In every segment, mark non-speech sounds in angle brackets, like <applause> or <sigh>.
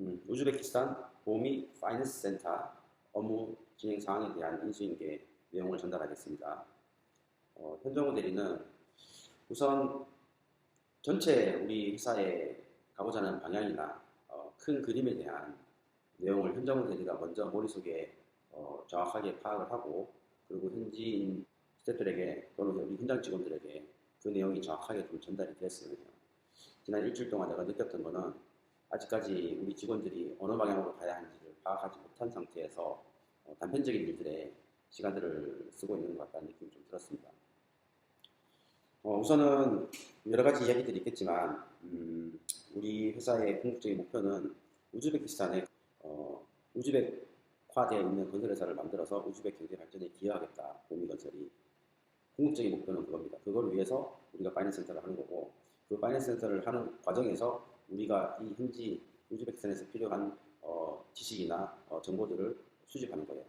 음, 우즈베키스탄 보미 파이낸스 센터 업무 진행 사항에 대한 인수인계 내용을 전달하겠습니다. 어, 현정우 대리는 우선 전체 우리 회사에 가고자 하는 방향이나 어, 큰 그림에 대한 내용을 현정우 대리가 먼저 머릿속에 어, 정확하게 파악을 하고 그리고 현지인 스태프들에게 또는 우리 현장 직원들에게 그 내용이 정확하게 좀 전달이 됐으면요. 지난 일주일 동안 내가 느꼈던 거는 아직까지 우리 직원들이 어느 방향으로 가야 하는지를 파악하지 못한 상태에서 어, 단편적인 일들에 시간들을 쓰고 있는 것 같다는 느낌이 좀 들었습니다. 어, 우선은 여러 가지 이야기들이 있겠지만 음, 우리 회사의 궁극적인 목표는 우즈베키스탄에 어, 우즈벡화되어 있는 건설회사를 만들어서 우즈벡 경제 발전에 기여하겠다 보미건설이 궁극적인 목표는 그겁니다. 그걸 위해서 우리가 파이낸스 센터를 하는 거고 그 파이낸스 센터를 하는 과정에서 우리가 이 현지 우즈베키스탄에서 필요한 어, 지식이나 어, 정보들을 수집하는 거예요.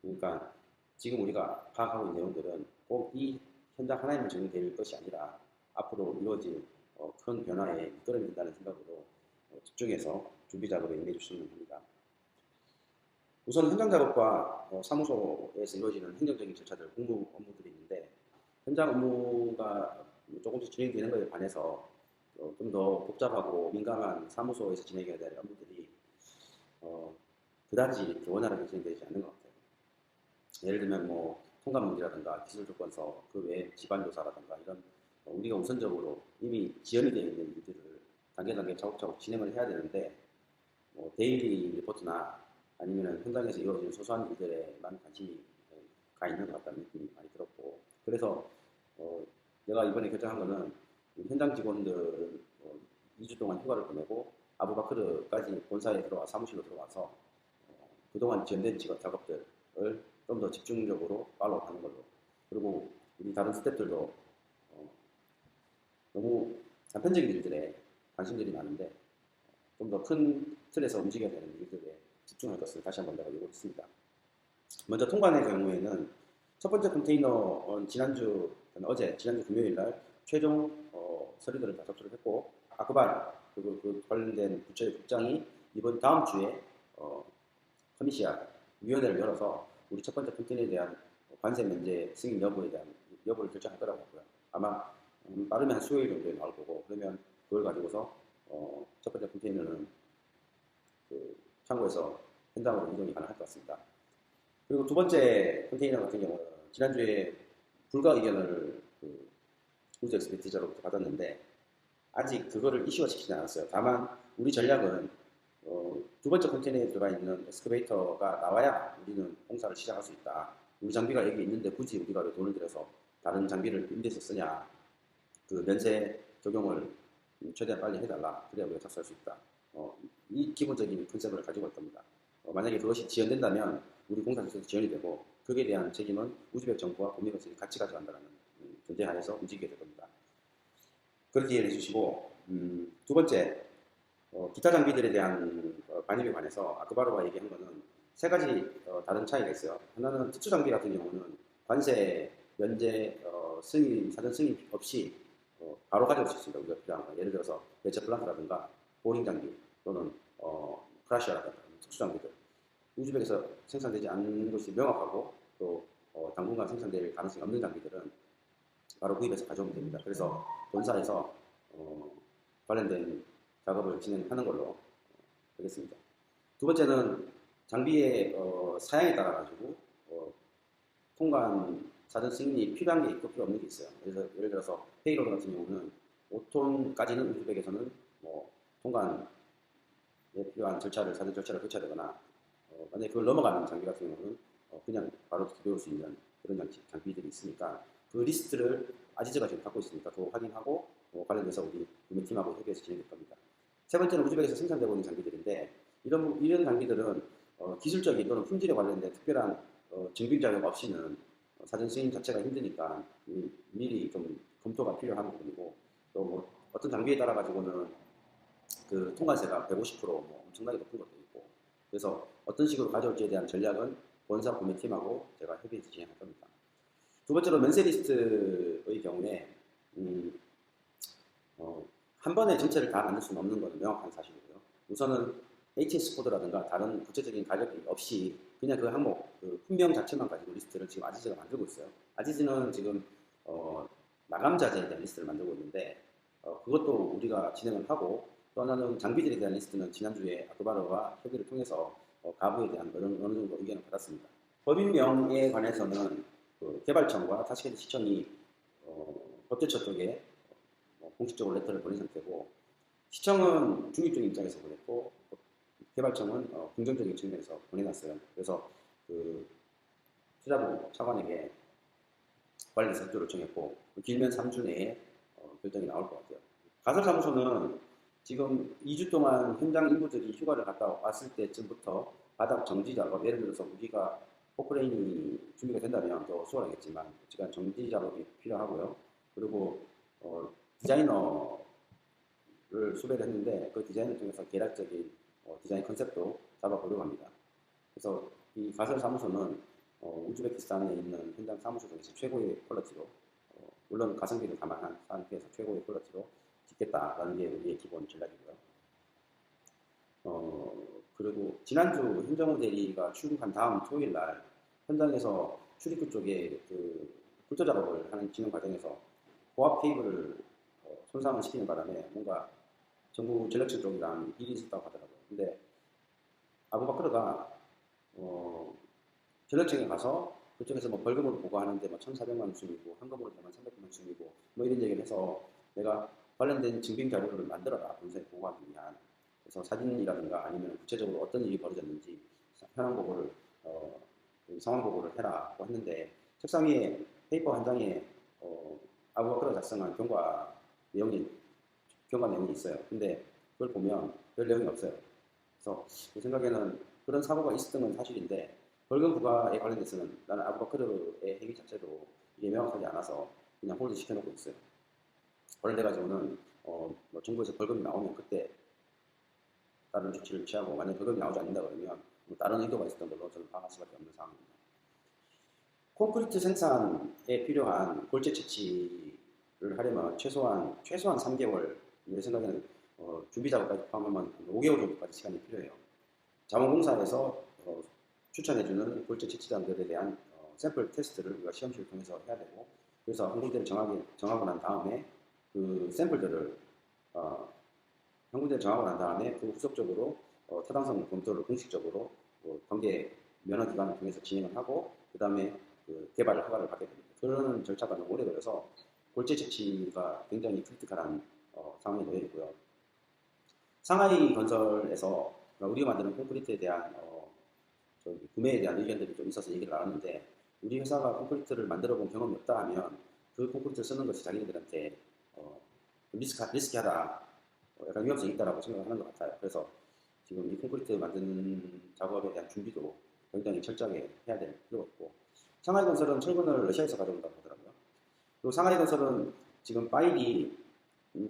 그러니까 지금 우리가 파악하고 있는 내용들은 꼭 이 현장 하나에만 적용될 것이 아니라 앞으로 이루어질 어, 큰 변화에 이끌어야 된다는 생각으로 어, 집중해서 준비 작업에 임해 주시면 합니다. 우선 현장 작업과 어, 사무소에서 이루어지는 행정적인 절차들, 공부 업무들이 있는데 현장 업무가 조금씩 진행되는 것에 반해서 어, 좀더 복잡하고 민감한 사무소에서 진행해야 될 업무들이 어, 그다지 원활하게 진행되지 않는 것 같아요. 예를 들면 뭐 통관 문제라든가 기술 조건서 그 외에 집안 조사라든가 이런 어, 우리가 우선적으로 이미 지연이 되어 있는 일들을 단계 단계 차곡차곡 진행을 해야 되는데 뭐 데일리 리포트나 아니면 현장에서 이루어지는 소소한 일들에만 관심이 가 있는 것 같다는 느낌이 많이 들었고 그래서 어, 내가 이번에 결정한 거는 현장 직원들 어, 2주 동안 휴가를 보내고 아부바크르까지 본사에 들어와 사무실로 들어와서 어, 그동안 지연된 직업 작업들을 좀 더 집중적으로 팔로우하는 걸로 그리고 우리 다른 스태프들도 어, 너무 단편적인 일들에 관심들이 많은데 좀 더 큰 틀에서 움직여야 되는 일들에 집중할 것을 다시 한번 내가 요구했습니다. 먼저 통관의 경우에는 첫 번째 컨테이너는 지난주 어제 지난주 금요일 날 최종 어, 서류들을 다 접수를 했고 아크발 그리고 그 관련된 부처의 국장이 이번 다음 주에 어, 커미시아 위원회를 열어서 우리 첫 번째 컨테이너에 대한 관세 면제 승인 여부에 대한 여부를 결정할 거라고 하고요. 아마 음, 빠르면 한 수요일 정도에 나올 거고 그러면 그걸 가지고서 어, 첫 번째 컨테이너는 그 창고에서 현장으로 이동이 가능할 것 같습니다. 그리고 두 번째 컨테이너 같은 경우는 지난주에 불가 의견을 그 우수 엑스피티저로부터 받았는데 아직 그거를 이슈화시키지 않았어요. 다만 우리 전략은 어, 두 번째 컨테이너에 들어가 있는 에스크베이터가 나와야 우리는 공사를 시작할 수 있다. 우리 장비가 여기 있는데 굳이 우리가 왜 돈을 들여서 다른 장비를 임대해서 쓰냐. 그 면세 적용을 최대한 빨리 해달라. 그래야 우리가 착수할 수 있다. 어, 이 기본적인 컨셉을 가지고 있답니다. 어, 만약에 그것이 지연된다면 우리 공사 자체도 지연이 되고 그에 대한 책임은 우즈벡 정부와 국민에서 같이 가져간다는 전제 하에서 움직이게 될 겁니다. 그렇게 이해해 주시고 음, 두 번째 어, 기타 장비들에 대한 어, 반입에 관해서 아크바로가 얘기한 거는 세 가지 어, 다른 차이가 있어요. 하나는 특수 장비 같은 경우는 관세 면제 어, 승인 사전 승인 없이 어, 바로 가져올 수 있습니다. 우리가 필요한 거 예를 들어서 배차 플란트라든가 보링 장비 또는 어, 크라시아라든가 특수 장비들 우즈벡에서 생산되지 않는 것이 명확하고 또 어, 당분간 생산될 가능성이 없는 장비들은 바로 구입해서 가져오면 됩니다. 그래서 본사에서 어, 관련된 작업을 진행하는 걸로 어, 하겠습니다. 두 번째는 장비의 어, 사양에 따라 가지고 어, 통관 사전 승인이 필요한 게 있고 필요 없는 게 있어요. 그래서 예를 들어서 페이로드 같은 경우는 5톤까지는 우즈벡에서는 뭐 통관에 필요한 절차를 사전 절차를 거쳐야 되거나 어, 만약에 그걸 넘어가는 장비 같은 경우는 어, 그냥 바로 배울 수 있는 그런 장치, 장비들이 있으니까 그 리스트를 아지즈가 지금 갖고 있으니까 그거 확인하고 어, 관련돼서 우리 구매팀하고 협의해서 진행될 겁니다. 세 번째는 우즈벡에서 생산되고 있는 장비들인데 이런 이런 장비들은 어, 기술적인 또는 품질에 관련된 특별한 어, 증빙 자료가 없이는 어, 사전 승인 자체가 힘드니까 음, 미리 좀 검토가 필요한 부분이고 또 뭐 어떤 장비에 따라 가지고는 그 통관세가 150%뭐 엄청나게 높은 것도 있고 그래서 어떤 식으로 가져올지에 대한 전략은 본사 구매팀하고 제가 협의해서 진행할 겁니다. 두 번째로 면세 리스트의 경우에 음, 어, 한 번에 전체를 다 만들 수는 없는 것은 명확한 사실이고요. 우선은 HS 코드라든가 다른 구체적인 가격이 없이 그냥 그 항목 그 품명 자체만 가지고 리스트를 지금 아지즈가 만들고 있어요. 아지즈는 지금 어, 마감 자재에 대한 리스트를 만들고 있는데 어, 그것도 우리가 진행을 하고 또 하나는 장비들에 대한 리스트는 지난주에 아크바르와 협의를 통해서 어, 가부에 대한 어느 정도 의견을 받았습니다. 법인명에 관해서는 그 개발청과 타시켄드 시청이 어, 법제처 쪽에 어, 공식적으로 레터를 보낸 상태고 시청은 중립적인 입장에서 보냈고 개발청은 어, 긍정적인 측면에서 보내놨어요. 그래서 그 투자부 차관에게 관리 사주를 정했고 길면 3주 내에 어, 결정이 나올 것 같아요. 가설사무소는 지금 2주 동안 현장 인부들이 휴가를 갔다 왔을 때쯤부터 바닥 정지 작업, 예를 들어서 우리가 포크레인이 준비가 된다면 더 수월하겠지만 지금 정지 작업이 필요하고요. 그리고 어, 디자이너를 수배를 했는데 그 디자인을 통해서 계략적인 어, 디자인 컨셉도 잡아보려고 합니다. 그래서 이 가설 사무소는 어, 우즈베키스탄에 있는 현장 사무소 중에서 최고의 퀄리티로 어, 물론 가성비를 감안한 상태에서 최고의 퀄리티로 짓겠다라는 게 우리의 기본 전략이고요. 어, 그리고 지난주 현정호 대리가 출국한 다음 토요일 날 현장에서 출입구 쪽에 그 굴절 작업을 하는 진행 과정에서 고압 케이블을 어, 손상을 시키는 바람에 뭔가 정부 전력실 쪽이랑 일이 있었다고 하더라고요. 근데 아부바크르가 어, 전력청에 가서 그쪽에서 뭐 벌금으로 보고하는데 뭐 1,400만 원 수입이고 한금으로 되면 300만 원 수입이고 뭐 이런 얘기를 해서 내가 관련된 증빙 자료를 만들어라 본사에 보고하기 위한 그래서 사진이라든가 아니면 구체적으로 어떤 일이 벌어졌는지 현황 보고를 어, 그 상황 보고를 해라고 했는데 책상 위에 페이퍼 한 장에 어, 아부바크르가 작성한 경과 내용이 경과 내용이 있어요. 근데 그걸 보면 별 내용이 없어요. 그래서 제 생각에는 그런 사고가 있었던 건 사실인데 벌금 부과에 관련돼서는 나는 아부바크르의 행위 자체도 이게 명확하지 않아서 그냥 홀드 시켜놓고 있어요. 관련돼 가지고는 어, 뭐 정부에서 벌금이 나오면 그때 다른 조치를 취하고 만약 벌금이 나오지 않는다 그러면 뭐 다른 의도가 있었던 걸로 저는 파악할 수밖에 없는 상황입니다. 콘크리트 생산에 필요한 골재 채취를 하려면 최소한 최소한 3개월 내 생각에는 어, 준비 작업까지 포함하면 5개월 정도까지 시간이 필요해요. 자원공사에서 어, 추천해주는 골재 채취장들에 대한 어, 샘플 테스트를 우리가 시험실을 통해서 해야 되고 그래서 한 군데를 정하게, 정하고 난 다음에 그 샘플들을 어, 한 군데를 정하고 난 다음에 그 후속적으로 어, 타당성 검토를 공식적으로 어, 관계 면허 기관을 통해서 진행을 하고 그 다음에 그 개발 허가를 받게 됩니다. 그런 절차가 너무 오래 걸려서 골재 채취가 굉장히 크리티컬한 어, 상황에 놓여 있고요. 상하이 건설에서 우리가 만드는 콘크리트에 대한 어, 구매에 대한 의견들이 좀 있어서 얘기를 나눴는데 우리 회사가 콘크리트를 만들어 본 경험이 없다 하면 그 콘크리트를 쓰는 것이 자기네들한테 어, 좀 리스크, 리스키하다, 어, 약간 위험성이 있다라고 생각하는 것 같아요. 그래서 지금 이 콘크리트 만드는 작업에 대한 준비도 굉장히 철저하게 해야 될 필요가 있고 상하이 건설은 철근을 러시아에서 가져온다고 하더라고요. 그리고 상하이 건설은 지금 파일이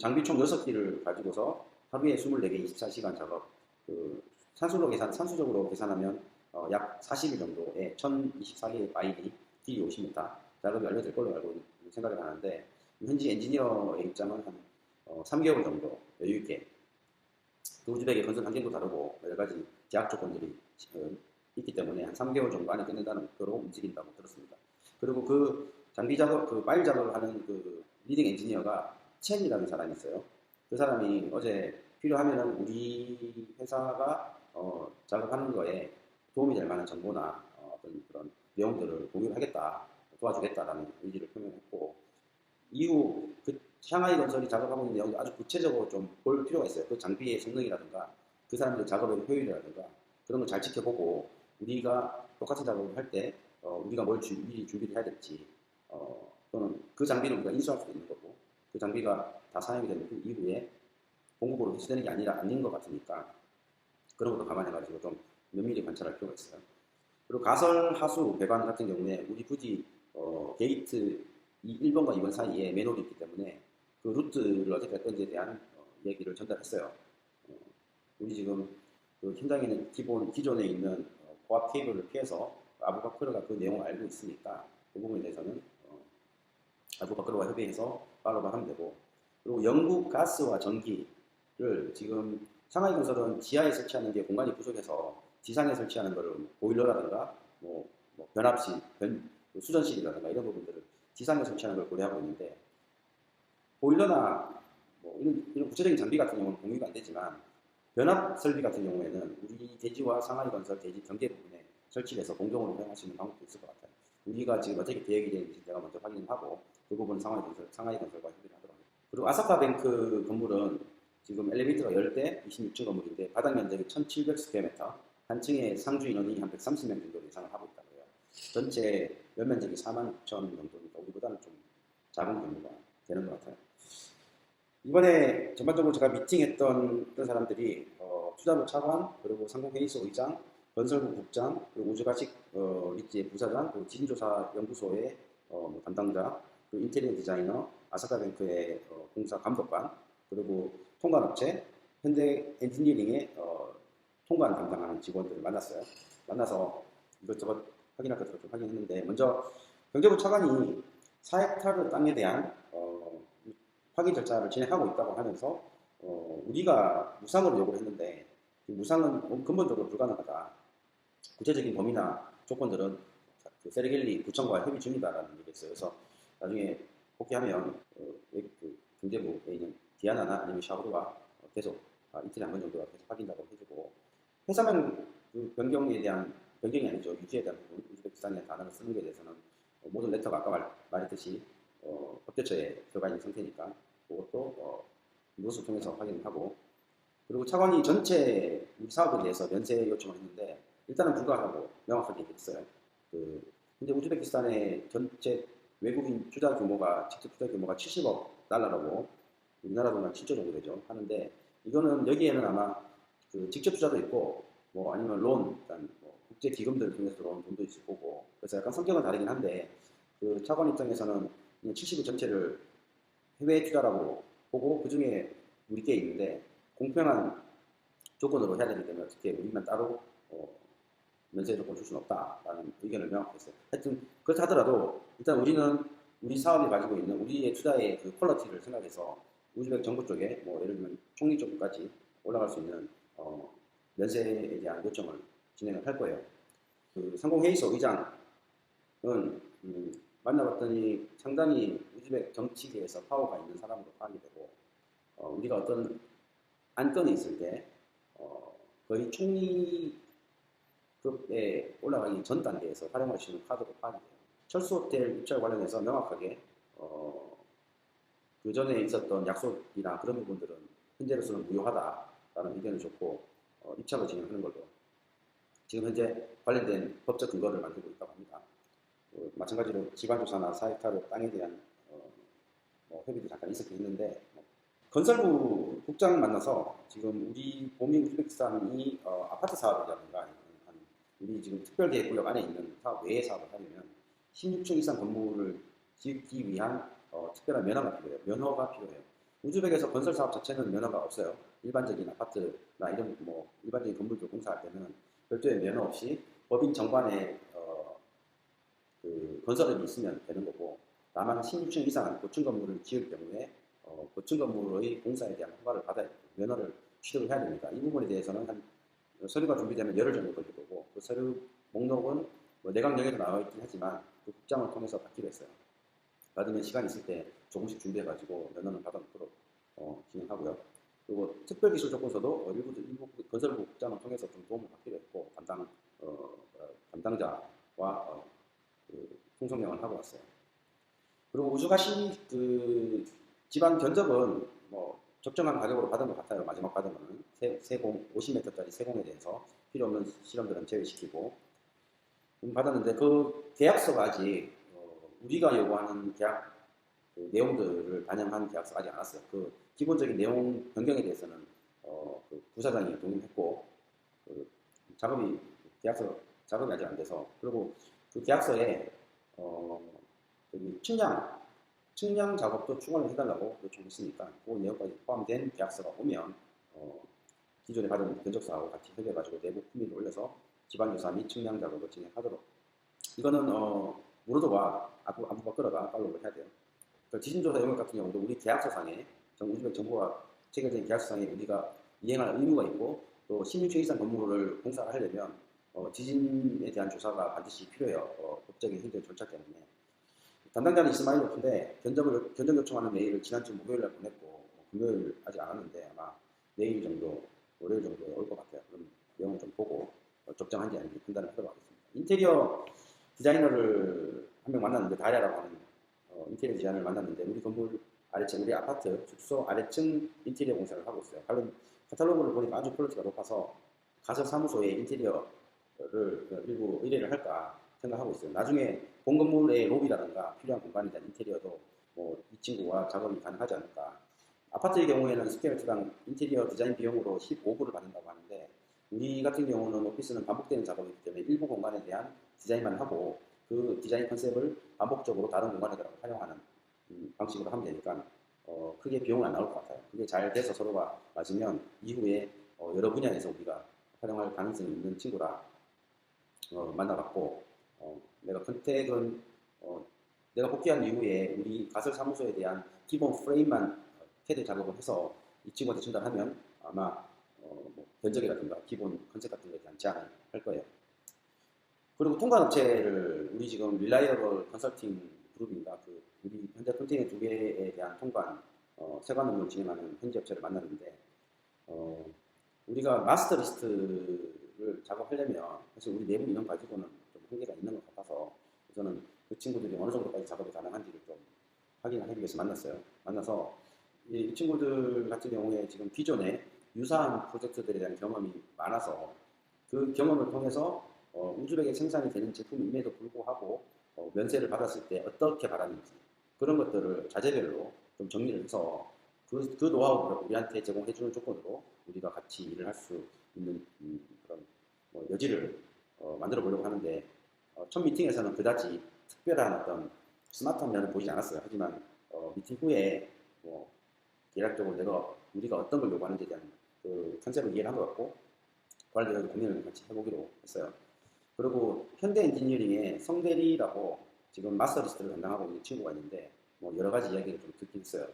장비 총 6기를 가지고서 하루에 24개 24시간 작업 그 산수로 계산, 산수적으로 계산하면 어, 약 40일 정도에 1024개의 파일이 길이 50m 작업이 완료될 걸로 알고 생각을 하는데 현지 엔지니어의 입장은 한 어, 3개월 정도 여유 있게 그 우즈벡의 건설 환경도 다르고 여러 가지 제약 조건들이 어, 있기 때문에 한 3개월 정도 안에 끝낸다는 거로 움직인다고 들었습니다. 그리고 그 장비 작업, 그 파일 작업을 하는 그 리딩 엔지니어가 첸이라는 사람이 있어요. 그 사람이 어제 필요하면은 우리 회사가 어, 작업하는 거에 도움이 될 만한 정보나 어, 떤 그런 내용들을 공유를 하겠다, 도와주겠다라는 의지를 표명했고 이후 그 샹하이 건설이 작업하고 있는 내용도 아주 구체적으로 좀 볼 필요가 있어요. 그 장비의 성능이라든가 그 사람들의 작업의 효율이라든가 그런 걸 잘 지켜보고 우리가 똑같은 작업을 할때 어, 우리가 뭘 준비, 준비를 해야 될지 어, 또는 그 장비를 우리가 인수할 수도 있는 거고 그 장비가 다 사용이 되는 그 이후에 공급으로 해소되는 게 아니라 아닌 것 같으니까 그런 것도 감안해가지고 좀 면밀히 관찰할 필요가 있어요. 그리고 가설 하수 배관 같은 경우에 우리 굳이 어, 게이트 1번과 2번 사이에 맨홀이 있기 때문에 그 루트를 어떻게 할 건지에 대한 어, 얘기를 전달했어요. 어, 우리 지금 그 현장에는 기본 기존에 있는 어, 고압 케이블을 피해서 아부바크르가 그 내용을 알고 있으니까 그 부분에 대해서는 어, 아부바크르와 협의해서 팔로우를 하면 되고 그리고 영국 가스와 전기를 지금 상하이 건설은 지하에 설치하는 게 공간이 부족해서 지상에 설치하는 거를 뭐 보일러라든가 뭐, 뭐 변압실, 변, 그 수전실이라든가 이런 부분들을 지상에 설치하는 걸 고려하고 있는데 보일러나 뭐 이런, 이런 구체적인 장비 같은 경우는 공유가 안 되지만 변압 설비 같은 경우에는 우리 대지와 상하이 건설 대지 경계 부분에 설치해서 공동으로 사용할 수 있는 방법도 있을 것 같아요. 우리가 지금 어떻게 계획이 되는지 제가 먼저 확인하고 그 부분은 상하이 건설, 상하이 건설과 협의를 하도록 하겠습니다. 그리고 아사카뱅크 건물은 지금 엘리베이터가 10대 26층 건물인데 바닥 면적이 1700스퀘어미터 한 층에 상주 인원이 한 130명 정도 예상을 하고 있다고 해요. 전체 연 면적이 4만 6천 정도니까 우리보다는 좀 작은 규모가 되는 것 같아요. 이번에 전반적으로 제가 미팅했던 사람들이 어, 투자부 차관 그리고 상공회의소 의장 건설부 국장 그리고 우주가식 어, 리지의 부사장 그리고 지진조사 연구소의 어, 뭐 담당자 그리고 인테리어 디자이너 아사카뱅크의 어, 공사 감독관 그리고 통관업체 현대 엔지니어링의 어, 통관 담당하는 직원들을 만났어요. 만나서 이것저것 확인할 것들을 좀 확인했는데 먼저 경제부 차관이 4헥타르 땅에 대한 어, 확인 절차를 진행하고 있다고 하면서 어, 우리가 무상으로 요구를 했는데 이 무상은 근본적으로 불가능하다. 구체적인 범위나 조건들은 그 세르겔리 구청과 협의 중이다라는 얘기가 있어요. 그래서 나중에 복귀하면 어, 그 경제부에 있는 디아나나 아니면 샤오루가 계속 아, 이틀에 한 번 정도가 계속 확인 작업을 해주고 회사명 그 변경에 대한 변경이 아니죠 유지에 대한 부분 우즈베키스탄의 단어를 쓰는 것에 대해서는 어, 모든 레터가 아까 말, 말했듯이 어, 법제처에 들어가 있는 상태니까 그 것도 어, 이것을 통해서 확인하고 그리고 차관이 전체 우리 사업에 대해서 면세 요청을 했는데 일단은 불가하고 명확하게 얘기했어요. 그 근데 우즈베키스탄의 전체 외국인 투자 규모가 직접 투자 규모가 70억 달러라고 우리나라 돈은 7조 정도 되죠. 하는데 이거는 여기에는 아마 그 직접 투자도 있고 뭐 아니면 론, 일단 뭐 국제 기금들을 통해서 들어온 돈도 있을 거고 그래서 약간 성격은 다르긴 한데 그 차관 입장에서는 70억 전체를 해외 투자라고 보고 그 중에 우리 게 있는데 공평한 조건으로 해야 되기 때문에 어떻게 우리만 따로 어, 면세 조건 줄 수는 없다라는 의견을 명확했어요. 하여튼 그렇다 하더라도 일단 우리는 우리 사업이 가지고 있는 우리의 투자의 그 퀄러티를 생각해서 우즈벡 정부 쪽에 뭐 예를 들면 총리 쪽까지 올라갈 수 있는 어, 면세에 대한 요청을 진행을 할 거예요. 그 상공회의소 의장은 음, 만나봤더니 상당히 우즈벡 정치계에서 파워가 있는 사람으로 파악이 되고 어, 우리가 어떤 안건이 있을 때 어, 거의 총리급에 올라가기 전 단계에서 활용할 수 있는 카드로 파악이 돼요. 철수 호텔 입찰 관련해서 명확하게 어, 그 전에 있었던 약속이나 그런 부분들은 현재로서는 무효하다라는 의견을 줬고 어, 입찰을 진행하는 걸로 지금 현재 관련된 법적 근거를 만들고 있다고 합니다. 어, 마찬가지로 지방조사나 사회타로 땅에 대한 어, 뭐 협의도 잠깐 있었긴 했는데 뭐 건설부 국장 만나서 지금 우리 보민 우즈베키스탄이 어, 아파트 사업이라든가 우리 지금 특별계획구역 안에 있는 사업 외의 사업을 하려면 16층 이상 건물을 짓기 위한 어, 특별한 면허가 필요해요. 면허가 필요해요. 우즈벡에서 건설 사업 자체는 면허가 없어요. 일반적인 아파트나 이런 뭐 일반적인 건물들 공사할 때는 별도의 면허 없이 법인 정관에 어, 그 건설업이 있으면 되는 거고 다만 16층 이상 고층 건물을 지을 경우에 어, 고층 건물의 공사에 대한 허가를 받아야 면허를 취득을 해야 됩니다. 이 부분에 대해서는 한 서류가 준비되면 열흘 정도 걸릴 거고 그 서류 목록은 뭐 내각령에도 나와 있긴 하지만 그 국장을 통해서 받기로 했어요. 받으면 시간 있을 때 조금씩 준비해가지고 면허는 받아놓도록 어, 진행하고요. 그리고 특별기술 조건서도 일부, 일부 건설부 국장을 통해서 좀 도움을 받기로 했고 담당 어, 어, 담당자와 어, 그 통성명을 하고 왔어요. 그리고 우주가시 그 집안 견적은 뭐 적정한 가격으로 받은 것 같아요. 마지막 받은 거는 세, 세공 50m짜리 세공에 대해서 필요 없는 실험들은 제외시키고 음, 받았는데 그 계약서가 아직 어, 우리가 요구하는 계약 그 내용들을 반영한 계약서가 아직 안 왔어요. 그 기본적인 내용 변경에 대해서는 어, 그 부사장이 동의했고 그 작업이 계약서 작업이 아직 안 돼서 그리고 그 계약서에 어, 저기 측량 측량 작업도 추가를 해달라고 요청했으니까 그 내용까지 포함된 계약서가 오면 어, 기존에 받은 견적서하고 같이 협의해가지고 내부 품위를 올려서 지방조사 및 측량 작업을 진행하도록 이거는 어, 무르도와 아부 아부바 끌어가 팔로우를 해야 돼요. 그 지진조사 영역 같은 경우도 우리 계약서상에 정 우즈벡 정부와 체결된 계약서상에 우리가 이행할 의무가 있고 또 16층 이상 건물을 공사를 하려면 어, 지진에 대한 조사가 반드시 필요해요. 어, 법적인 행정 절차 때문에. 담당자는 이스마일 오픈데 견적을 견적 요청하는 메일을 지난주 목요일 날 보냈고 어, 금요일 아직 안 왔는데 아마 내일 정도 월요일 정도에 올 것 같아요. 그럼 내용을 좀 보고 어, 적정한지 아닌지 판단을 하도록 하겠습니다. 인테리어 디자이너를 한 명 만났는데 다리아라고 하는 어, 인테리어 디자이너를 만났는데 우리 건물 아래층 우리 아파트 숙소 아래층 인테리어 공사를 하고 있어요. 관련 카탈로그를 보니까 아주 퀄리티가 높아서 가서 사무소에 인테리어를 일부 의뢰를 할까 생각하고 있어요. 나중에 본 건물의 로비라든가 필요한 대한 인테리어도 뭐 이 친구와 작업이 가능하지 않을까. 아파트의 경우에는 스퀘어미터당 인테리어 디자인 비용으로 15불을 받는다고 하는데 우리 같은 경우는 오피스는 반복되는 작업이기 때문에 일부 공간에 대한 디자인만 하고 그 디자인 컨셉을 반복적으로 다른 공간에다가 활용하는 음, 방식으로 하면 되니까 어, 크게 비용은 안 나올 것 같아요. 그게 잘 돼서 서로가 맞으면 이후에 어, 여러 분야에서 우리가 활용할 가능성이 있는 친구라 어, 만나봤고 어, 내가 컨택은 어, 내가 복귀한 이후에 우리 가설 사무소에 대한 기본 프레임만 캐드 작업을 해서 이 친구한테 전달하면 아마 어, 뭐 견적이라든가 기본 컨셉 같은 것에 대한 제안을 할 거예요. 그리고 통관 업체를 우리 지금 릴라이어블 컨설팅 그룹인가 그 우리 현재 컨테이너 두 개에 대한 통관 어, 세관 업무를 진행하는 현지 업체를 만났는데 어, 우리가 마스터 리스트를 작업하려면 사실 우리 내부 인원 가지고는 좀 한계가 있는 것 같아서 저는 그 친구들이 어느 정도까지 작업이 가능한지를 좀 확인을 하기 위해서 만났어요. 만나서 이, 이 친구들 같은 경우에 지금 기존에 유사한 프로젝트들에 대한 경험이 많아서 그 경험을 통해서 어, 우즈벡에 생산이 되는 제품임에도 불구하고 어, 면세를 받았을 때 어떻게 받았는지 그런 것들을 자재별로 좀 정리를 해서 그, 그 노하우를 우리한테 제공해주는 조건으로 우리가 같이 일을 할 수 있는 음, 그런 뭐 여지를 어, 만들어 보려고 하는데 어, 첫 미팅에서는 그다지 특별한 어떤 스마트한 면을 보이지 않았어요. 하지만 어, 미팅 후에 뭐 대략적으로 내가 우리가 어떤 걸 요구하는지에 대한 그 컨셉을 이해를 한 것 같고 관리자들 고민을 같이 해보기로 했어요. 그리고 현대 엔지니어링의 성대리라고 지금 마스터 리스트를 담당하고 있는 친구가 있는데 뭐 여러 가지 이야기를 좀 듣긴 했어요.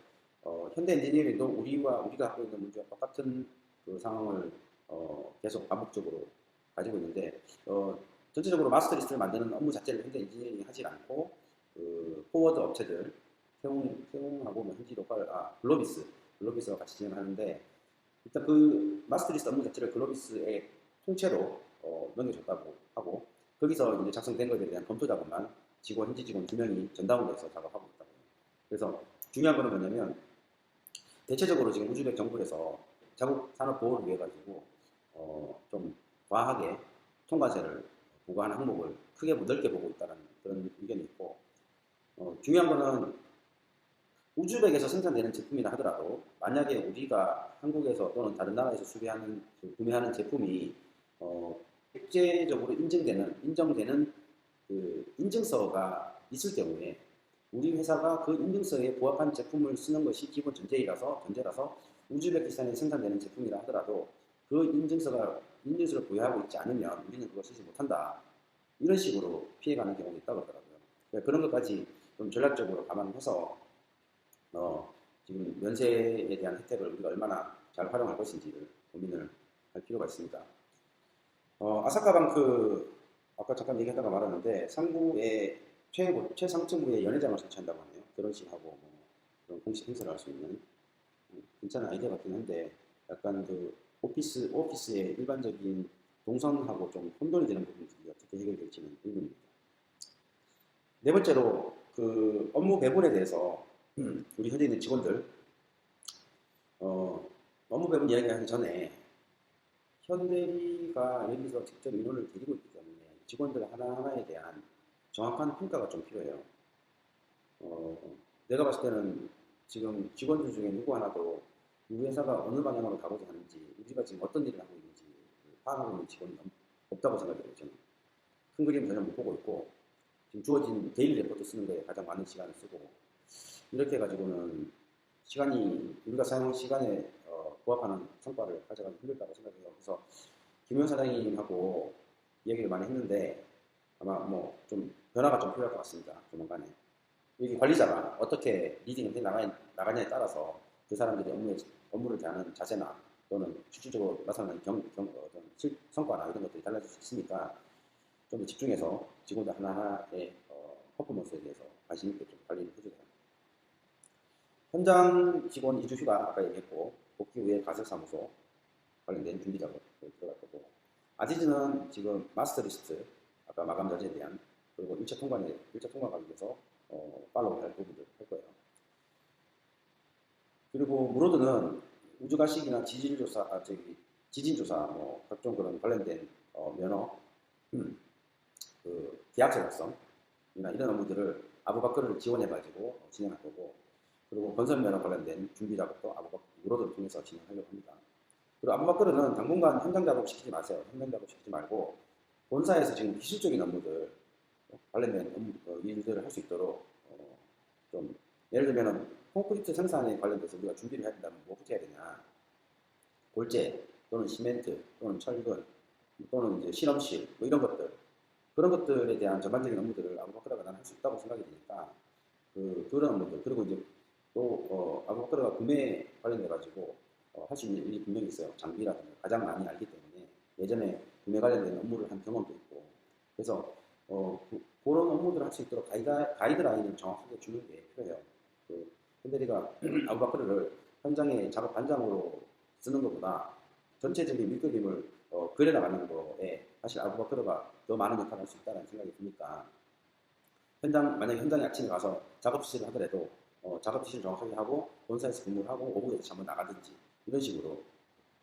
어, 현대 엔지니어링도 우리와 우리가 갖고 있는 문제와 똑같은 그 상황을 어, 계속 반복적으로 가지고 있는데 어, 전체적으로 마스터 리스트를 만드는 업무 자체를 현대 엔지니어링이 하지 않고 그 포워드 업체들 세웅 세웅하고 뭐 현지 로컬 아 글로비스 글로비스와 같이 진행하는데 일단 그 마스터 리스트 업무 자체를 글로비스의 통째로 어, 넘겨줬다고 하고 거기서 이제 작성된 것에 대한 검토 작업만 직원 현지 직원 두 명이 전담으로 해서 작업하고 있다고. 그래서 중요한 거는 뭐냐면 대체적으로 지금 우즈벡 정부에서 자국 산업 보호를 위해 가지고 어, 좀 과하게 통과세를 부과하는 항목을 크게 넓게 보고 있다는 그런 의견이 있고 어, 중요한 거는 우즈벡에서 생산되는 제품이라 하더라도 만약에 우리가 한국에서 또는 다른 나라에서 수배하는 구매하는 제품이 어, 국제적으로 인증되는 인정되는 그 인증서가 있을 경우에 우리 회사가 그 인증서에 부합한 제품을 쓰는 것이 기본 전제이라서 전제라서 우즈베키스탄에 생산되는 제품이라 하더라도 그 인증서가 인증서를 부여하고 있지 않으면 우리는 그걸 쓰지 못한다 이런 식으로 피해가는 경우가 있다고 하더라고요. 그러니까 그런 것까지 좀 전략적으로 감안해서 어, 지금 면세에 대한 혜택을 우리가 얼마나 잘 활용할 것인지를 고민을 할 필요가 있습니다. 어, 아사카방크 아까 잠깐 얘기하다가 말았는데 상부의 최고 최상층부에 연회장을 설치한다고 하네요. 결혼식하고 뭐 그런 공식 행사를 할 수 있는 음, 괜찮은 아이디어 같긴 한데 약간 그 오피스 오피스의 일반적인 동선하고 좀 혼돈이 되는 부분들이 어떻게 해결될지는 의문입니다. 네 번째로 그 업무 배분에 대해서 <clears throat> 우리 현재 있는 직원들 어, 업무 배분 이야기하기 전에 현대리가 여기서 직접 인원을 데리고 있기 때문에 직원들 하나하나에 대한 정확한 평가가 좀 필요해요. 어, 내가 봤을 때는 지금 직원들 중에 누구 하나도 우리 회사가 어느 방향으로 가고자 하는지, 우리가 지금 어떤 일을 하고 있는지 파악하고 있는 직원이 없다고 생각해요, 저는. 큰 그림 전혀 못 보고 있고, 지금 주어진 데일리 레포트 쓰는 거에 가장 많은 시간을 쓰고, 이렇게 해가지고는 시간이, 우리가 사용 시간에 어, 부합하는 성과를 가져가기 힘들다고 생각해요. 그래서 김현 사장님하고 얘기를 많이 했는데, 아마 뭐 좀 변화가 좀 필요할 것 같습니다. 조만간에. 여기 관리자가 어떻게 리딩을 해 나가, 나가냐에 따라서 그 사람들이 업무에, 업무를 대하는 자세나 또는 실질적으로 나타나는 경, 경, 어떤 실, 성과나 이런 것들이 달라질 수 있으니까 좀 더 집중해서 직원들 하나하나의 어, 퍼포먼스에 대해서 관심 있게 좀 관리를 해주세요. 현장 직원 이주 휴가 아까 얘기했고 복귀 후에 가설사무소 관련된 준비 작업을 들어갈 거고 아지즈는 지금 마스터 리스트 아까 마감 자재에 대한 그리고 1차 통관에 1차 통과하기 위해서 어, 팔로우 할 부분들 할 거예요. 그리고 무로드는 우주가식이나 지진조사, 아, 저기, 지진조사, 뭐, 각종 그런 관련된 어, 면허, 음, 그, 계약서 작성이나 이런 업무들을 아부바크를 지원해가지고 진행할 거고, 그리고 건설 면허 관련된 준비 작업도 아부바크, 무로드를 통해서 진행하려고 합니다. 그리고 아부바크르는 당분간 현장 작업 시키지 마세요. 현장 작업 시키지 말고, 본사에서 지금 기술적인 업무들, 어, 관련된 업무, 어, 일들을 할 수 있도록, 어, 좀, 예를 들면은, 콘크리트 생산에 관련돼서 우리가 준비를 해야 된다면 뭐부터 해야 되냐. 골재, 또는 시멘트, 또는 철근, 또는 이제 실험실, 뭐 이런 것들. 그런 것들에 대한 전반적인 업무들을 아부바크라가 나는 할 수 있다고 생각이 되니까, 그, 그런 업무들. 그리고 이제 또, 어, 아부바크라가 구매 관련돼 가지고, 어, 할수 있는 일이 분명히 있어요. 장비라든가. 가장 많이 알기 때문에. 예전에 구매 관련된 업무를 한 경험도 있고. 그래서, 어, 그, 그런 업무들을 할 수 있도록 가이드, 가이드라인을 정확하게 주는 게 필요해요. 그, 핸들이가 <clears throat> 아부바크르를 현장의 작업 반장으로 쓰는 것보다 전체적인 밀그림을 어, 그려나가는 거에 사실 아부바크르가 더 많은 역할을 할 수 있다는 생각이 드니까 현장 만약에 현장에 아침에 가서 작업 실을 하더라도 어, 작업 실을 정확하게 하고 본사에서 근무를 하고 오후에 다시 한번 나가든지 이런 식으로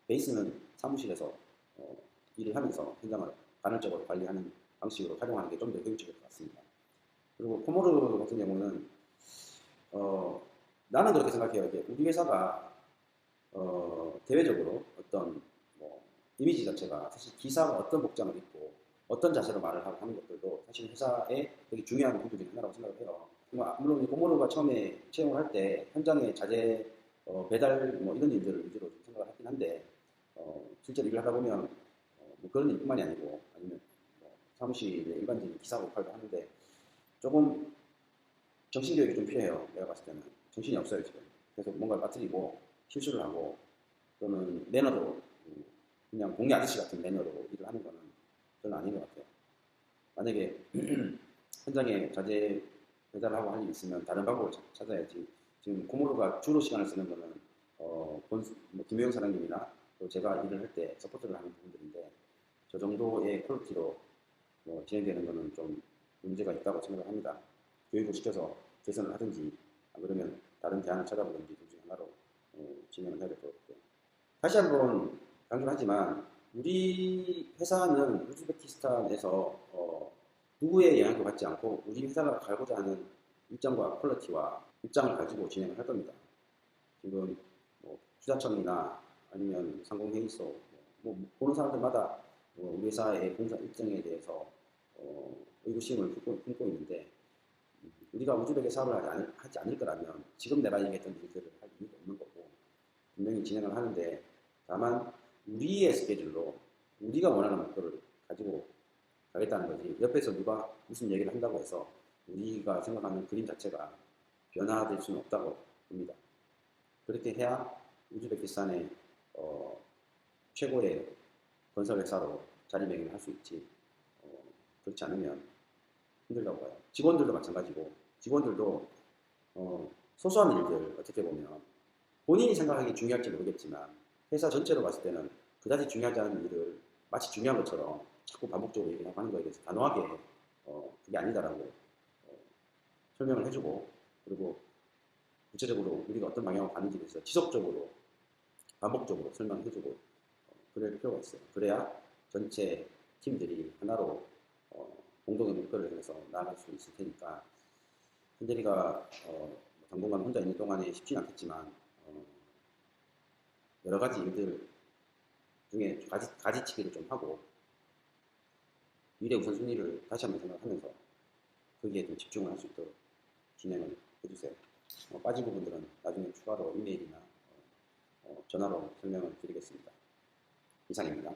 베이스는 사무실에서 어, 일을 하면서 현장을 간헐적으로 관리하는 방식으로 활용하는 게 좀 더 효율적일 것 같습니다. 그리고 코모르 같은 경우는 어, 나는 그렇게 생각해요. 이게 우리 회사가 어, 대외적으로 어떤 뭐 이미지 자체가 사실 기사가 어떤 복장을 입고 어떤 자세로 말을 하고 하는 것들도 사실 회사의 되게 중요한 부분 중에 하나라고 생각을 해요. 뭐, 물론 고모로가 처음에 채용을 할 때 현장에 자재 어, 배달 뭐 이런 일들을 위주로 좀 생각을 하긴 한데 어, 실제로 일을 하다 보면 어, 뭐 그런 일뿐만이 아니고 아니면 뭐 사무실의 일반적인 기사 역할도 하는데 조금 정신교육이 좀 필요해요. 내가 봤을 때는 정신이 없어요 지금. 그래서 뭔가를 빠뜨리고 실수를 하고 또는 매너로 음, 그냥 공개 아저씨 같은 매너로 일을 하는 거는 저는 아닌 것 같아요. 만약에 <clears throat> 현장에 자재 배달을 하고 할 일이 있으면 다른 방법을 찾- 찾아야지. 지금 고모로가 주로 시간을 쓰는 거는 어, 본, 뭐 김효영 사장님이나 또 제가 일을 할 때 서포트를 하는 부분들인데 저 정도의 퀄리티로 뭐 진행되는 거는 좀 문제가 있다고 생각을 합니다. 교육을 시켜서 개선을 하든지 안 그러면 다른 대안을 찾아보든지 둘 중에 하나로 어, 진행을 해야 될 것 같고요. 다시 한번 강조를 하지만 우리 회사는 우즈베키스탄에서 어, 누구의 영향도 받지 않고 우리 회사가 가고자 하는 일정과 퀄리티와 입장을 가지고 진행을 할 겁니다. 지금 뭐 투자청이나 아니면 상공회의소 뭐 보는 사람들마다 뭐 우리 회사의 공사 일정에 대해서 어, 의구심을 품고, 품고 있는데 우리가 우주백의 사업을 하지 않을, 하지 않을 거라면 지금 내가 얘기했던 일들을 할 이유가 없는 거고 분명히 진행을 하는데 다만 우리의 스케줄로 우리가 원하는 목표를 가지고 가겠다는 거지 옆에서 누가 무슨 얘기를 한다고 해서 우리가 생각하는 그림 자체가 변화될 수는 없다고 봅니다. 그렇게 해야 우즈베키스탄의 어, 최고의 건설 회사로 자리매김을 할 수 있지 어, 그렇지 않으면 힘들다고 봐요. 직원들도 마찬가지고 직원들도 어, 소소한 일들 어떻게 보면 본인이 생각하기 중요할지 모르겠지만 회사 전체로 봤을 때는 그다지 중요하지 않은 일을 마치 중요한 것처럼 자꾸 반복적으로 얘기하고 하는 거에 대해서 단호하게 어, 그게 아니다라고 어, 설명을 해주고 그리고 구체적으로 우리가 어떤 방향으로 가는지에 대해서 지속적으로 반복적으로 설명을 해주고 어, 그럴 필요가 있어요. 그래야 전체 팀들이 하나로 어, 공동의 목표를 향해서 나아갈 수 있을 테니까 현대리가 어, 당분간 혼자 있는 동안에 쉽지는 않겠지만 어, 여러 가지 일들 중에 가지, 가지치기를 좀 하고 미래 우선순위를 다시 한번 생각하면서 거기에 좀 집중을 할 수 있도록 진행을 해주세요. 어, 빠진 부분들은 나중에 추가로 이메일이나 어, 어, 전화로 설명을 드리겠습니다. 이상입니다.